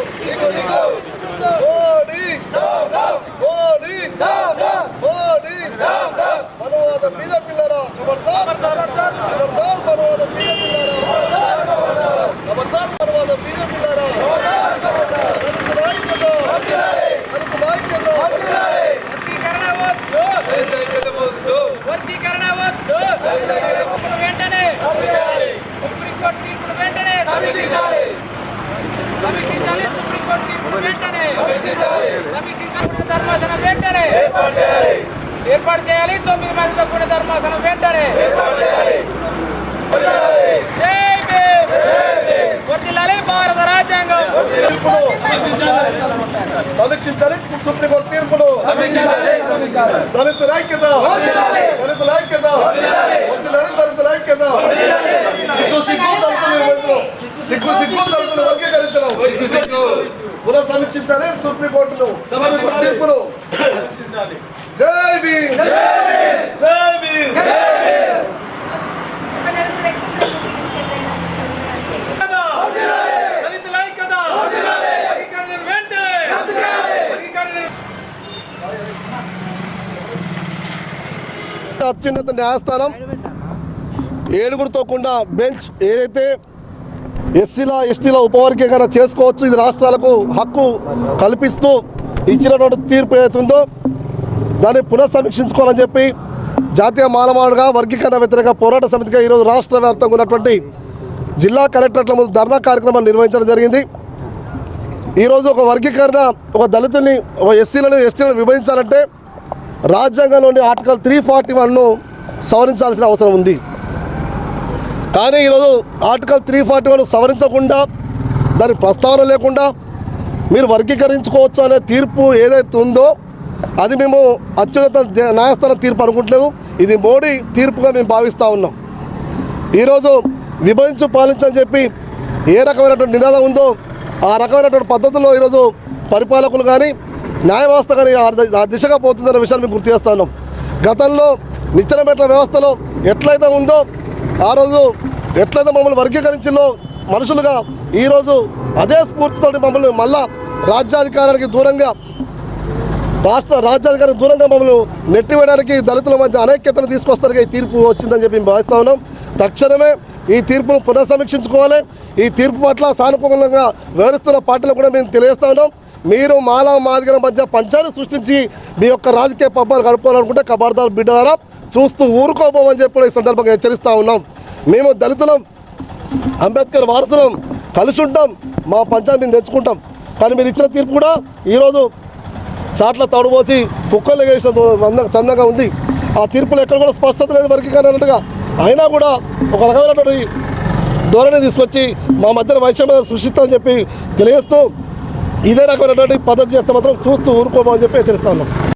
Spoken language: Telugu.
行こう తొమ్మిది మందితో కూడిన ధర్మాసనం వెంటనే భారత రాజ్యాంగం. సమీక్షించాలి. సుప్రీంకోర్టు తీర్పును. దళితుల ఐక్యత. దళితుల ఐక్యత. దళితుల ఐక్యత. సిగ్గు సిగ్గు దళితులు విభజించడం సిగ్గు సిగ్గు దళితులు వర్గీకరించడం పునః సమీక్షించాలి సుప్రీంకోర్టును సుప్రీంకోర్టు తీర్పును జై భీమ్ జై భీమ్ దళితుల ఐక్యత వర్గీకరణ వెంటనే వర్గీకరణ అత్యున్నత న్యాయస్థానం. ఏడుగురితో కూడిన బెంచ్ ఏదైతే ఎస్సీల ఎస్టీల ఉపవర్గీకరణ చేసుకోవచ్చు ఇది రాష్ట్రాలకు హక్కు కల్పిస్తూ ఇచ్చినటువంటి తీర్పు ఏదైతుందో దాన్ని పునఃసమీక్షించుకోవాలని చెప్పి జాతీయ మానవాడుగా వర్గీకరణ వ్యతిరేక పోరాట సమితిగా ఈరోజు రాష్ట్ర వ్యాప్తంగా ఉన్నటువంటి జిల్లా కలెక్టరేట్ల ముందు ధర్నా కార్యక్రమాన్ని నిర్వహించడం జరిగింది. ఈరోజు ఒక వర్గీకరణ ఒక దళితుల్ని ఒక ఎస్సీలను ఎస్టీలను విభజించాలంటే రాజ్యాంగంలోని ఆర్టికల్ త్రీ ఫార్టీ వన్ను సవరించాల్సిన అవసరం ఉంది. కానీ ఈరోజు ఆర్టికల్ త్రీ ఫార్టీ వన్ సవరించకుండా దాని ప్రస్తావన లేకుండా మీరు వర్గీకరించుకోవచ్చు అనే తీర్పు ఏదైతే ఉందో అది మేము అత్యున్నత న్యాయస్థానం తీర్పు అనుకుంటలేము ఇది మోడీ తీర్పుగా మేము భావిస్తూ ఉన్నాం. ఈరోజు విభజించు పాలించని చెప్పి ఏ రకమైనటువంటి నినాదం ఉందో ఆ రకమైనటువంటి పద్ధతిలో ఈరోజు పరిపాలకులు కానీ న్యాయ వ్యవస్థ కానీ ఆ దిశగా పోతుందన్న విషయాన్ని మేము గుర్తు చేస్తాను గతంలో నిచ్చెన మెట్ల వ్యవస్థలో ఎట్లయితే ఉందో ఆ రోజు ఎట్లయితే మమ్మల్ని వర్గీకరించిందో మనుషులుగా ఈరోజు అదే స్ఫూర్తితోటి మమ్మల్ని మళ్ళా రాజ్యాధికారానికి దూరంగా రాష్ట్ర రాజ్యాధికారి దూరంగా మమ్మల్ని నెట్టివేయడానికి దళితుల మధ్య అనైక్యతను తీసుకొస్తారు ఈ తీర్పు వచ్చిందని చెప్పి మేము భావిస్తా ఉన్నాం. తక్షణమే ఈ తీర్పును పునఃసమీక్షించుకోవాలి. ఈ తీర్పు పట్ల సానుకూలంగా వివరిస్తున్న పార్టీలు కూడా మేము తెలియజేస్తా ఉన్నాం. మీరు మాలా మాదిగల మధ్య పంచాన్ని సృష్టించి మీ యొక్క రాజకీయ పబ్బాలు గడుపుకోవాలనుకుంటే కబార్దార్ బిడ్డలారా చూస్తూ ఊరుకోబోమని చెప్పి ఈ సందర్భంగా హెచ్చరిస్తూ ఉన్నాం. మేము దళితులం అంబేద్కర్ వారసులం కలిసి ఉంటాం మా పంచాన్ని మేము తెచ్చుకుంటాం. కానీ మీరు ఇచ్చిన తీర్పు కూడా ఈరోజు చాట్ల తడుపోసి కుక్కలు వేసిన చందంగా ఉంది. ఆ తీర్పులు ఎక్కడ కూడా స్పష్టత లేదు వరకు అన్నట్టుగా. అయినా కూడా ఒక రకమైనటువంటి ధోరణి తీసుకొచ్చి మా మధ్యన వైషమ్యం సృష్టిస్తామని చెప్పి తెలియజేస్తూ ఇదే రకమైనటువంటి పద్ధతి చేస్తే మాత్రం చూస్తూ ఊరుకోమని చెప్పి హెచ్చరిస్తాను